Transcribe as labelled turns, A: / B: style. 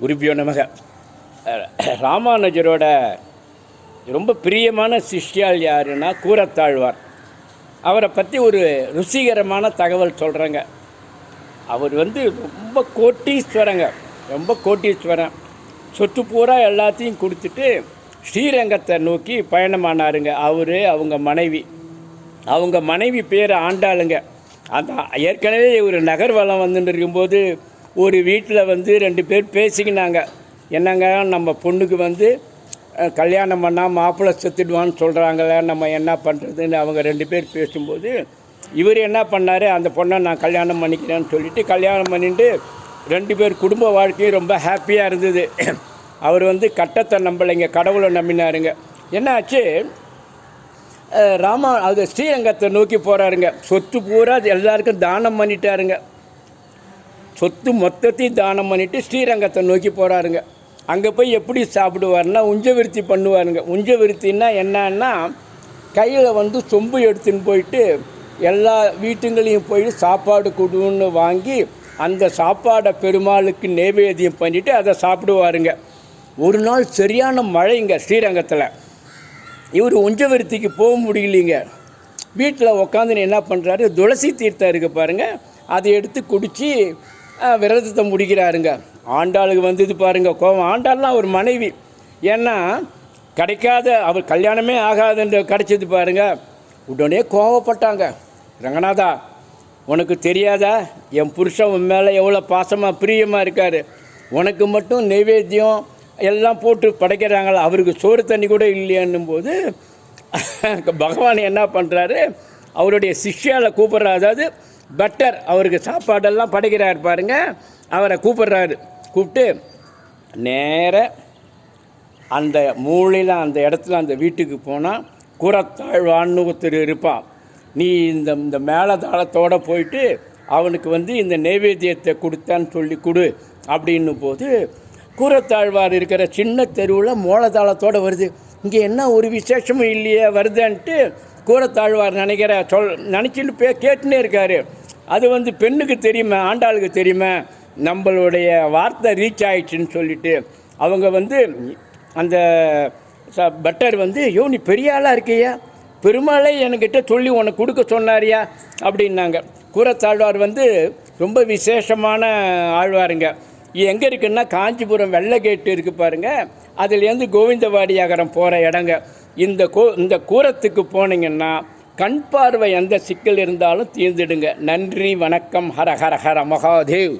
A: குருபியோ நமக. ராமானுஜரோட ரொம்ப பிரியமான சிஷ்யால் யாருன்னா கூரத்தாழ்வார். அவரை பற்றி ஒரு ருசிகரமான தகவல் சொல்கிறேங்க அவர் வந்து ரொம்ப கோட்டீஸ்வரங்க. ரொம்ப கோட்டீஸ்வரன். சொத்து பூரா எல்லாத்தையும் கொடுத்துட்டு ஸ்ரீரங்கத்தை நோக்கி பயணமானாருங்க. அவர் அவங்க மனைவி. அவங்க மனைவி பேர் ஆண்டாளுங்க. அந்த ஏற்கனவே ஒரு நகர்வலம் வந்துட்டு இருக்கும்போது ஒரு வீட்டில் வந்து ரெண்டு பேர் பேசிக்கினாங்க. என்னங்க நம்ம பொண்ணுக்கு வந்து கல்யாணம் பண்ணால் மாப்பிள்ளை செத்துடுவான்னு சொல்கிறாங்களே நம்ம என்ன பண்ணுறதுன்னு அவங்க ரெண்டு பேர் பேசும்போது இவர் என்ன பண்ணார் அந்த பொண்ணை நான் கல்யாணம் பண்ணிக்கிறேன்னு சொல்லிட்டு கல்யாணம் பண்ணிட்டு ரெண்டு பேர் குடும்ப வாழ்க்கையும் ரொம்ப ஹாப்பியாக இருந்தது. அவர் வந்து கட்டத்தை நம்பலைங்க கடவுளை நம்பினாருங்க. என்னாச்சு? ராமா அது ஸ்ரீரங்கத்தை நோக்கி போகிறாருங்க சொத்து பூரா அது எல்லாருக்கும் தானம் பண்ணிட்டாருங்க. சொத்து மொத்தத்தையும் தானம் பண்ணிவிட்டு ஸ்ரீரங்கத்தை நோக்கி போகிறாருங்க அங்கே போய் எப்படி சாப்பிடுவார்னா உஞ்ச விருத்தி பண்ணுவாருங்க. உஞ்சவிருத்தின்னா என்னன்னா கையில் வந்து சொம்பு எடுத்துன்னு போயிட்டு எல்லா வீட்டுங்களையும் போய் சாப்பாடு கொடுன்னு வாங்கி அந்த சாப்பாடை பெருமாளுக்கு நைவேத்தியம் பண்ணிவிட்டு அதை சாப்பிடுவாருங்க. ஒரு நாள் சரியான மழைங்க ஸ்ரீரங்கத்தில். இவர் உஞ்சவருத்திக்கு போக முடியலைங்க. வீட்டில் உக்காந்து என்ன பண்ணுறாரு துளசி தீர்த்தம் இருக்குது பாருங்கள் அதை எடுத்து குடித்து விரதத்தை முடிக்கிறாருங்க. ஆண்டாளுக்கு வந்தது பாருங்க கோவம். ஆண்டாள்லாம் ஒரு மனைவி. ஏன்னா கிடைக்காத அவர் கல்யாணமே ஆகாதுன்ற கிடைச்சது பாருங்க. உடனே கோவப்பட்டாங்க. ரங்கநாதா உனக்கு தெரியாதா? என் புருஷன் உன் மேலே எவ்வளோ பாசமாக பிரியமாக இருக்கார். உனக்கு மட்டும் நைவேத்தியம் எல்லாம் போட்டு படைக்கிறாங்களா? அவருக்கு சோறு தண்ணி கூட இல்லையான்னும் போது பகவான் என்ன பண்ணுறாரு அவருடைய சிஷ்யாவில் கூப்பிட்ற அதாவது பட்டர் அவருக்கு சாப்பாடெல்லாம் படைக்கிறார் பாருங்க. அவரை கூப்பிட்றாரு. கூப்பிட்டு நேர அந்த மூலையில் அந்த இடத்துல அந்த வீட்டுக்கு போனால் கூரத்தாழ்வான்னு ஒருத்தர் இருப்பான் நீ இந்த இந்த மேலதாளத்தோடு போயிட்டு அவனுக்கு வந்து இந்த நைவேத்தியத்தை கொடுத்தான்னு சொல்லி கொடு அப்படின்னும் போது கூரத்தாழ்வார் இருக்கிற சின்ன தெருவில் மோளதாளத்தோடு வருது. இங்கே என்ன ஒரு விசேஷமும் இல்லையே வருதுன்ட்டு கூரத்தாழ்வார் நினைக்கிற சொல் நினச்சிட்டு பே கேட்டுனே இருக்காரு. அது வந்து பெண்ணுக்கு தெரியுமா ஆண்டாளுக்கு தெரியுமா நம்மளுடைய வார்த்தை ரீச் ஆயிடுச்சுன்னு சொல்லிட்டு அவங்க வந்து அந்த ச- பட்டர் வந்து யோ நீ பெரிய ஆளாக இருக்கியா? பெருமாளே என்கிட்ட சொல்லி உனக்கு கொடுக்க சொன்னாரியா? அப்படின்னாங்க. கூரத்தாழ்வார் வந்து ரொம்ப விசேஷமான ஆழ்வாருங்க. எங்கே இருக்குன்னா காஞ்சிபுரம் வெள்ளைகேட்டு இருக்கு பாருங்கள் அதுலேருந்து கோவிந்தவாடி அகரம் போகிற இடங்க. இந்த கோ இந்த கூரத்துக்கு போனீங்கன்னா கண் பார்வை எந்த சிக்கல் இருந்தாலும் தீர்ந்துடுங்க. நன்றி வணக்கம் ஹர ஹர ஹர மகாதேவ்.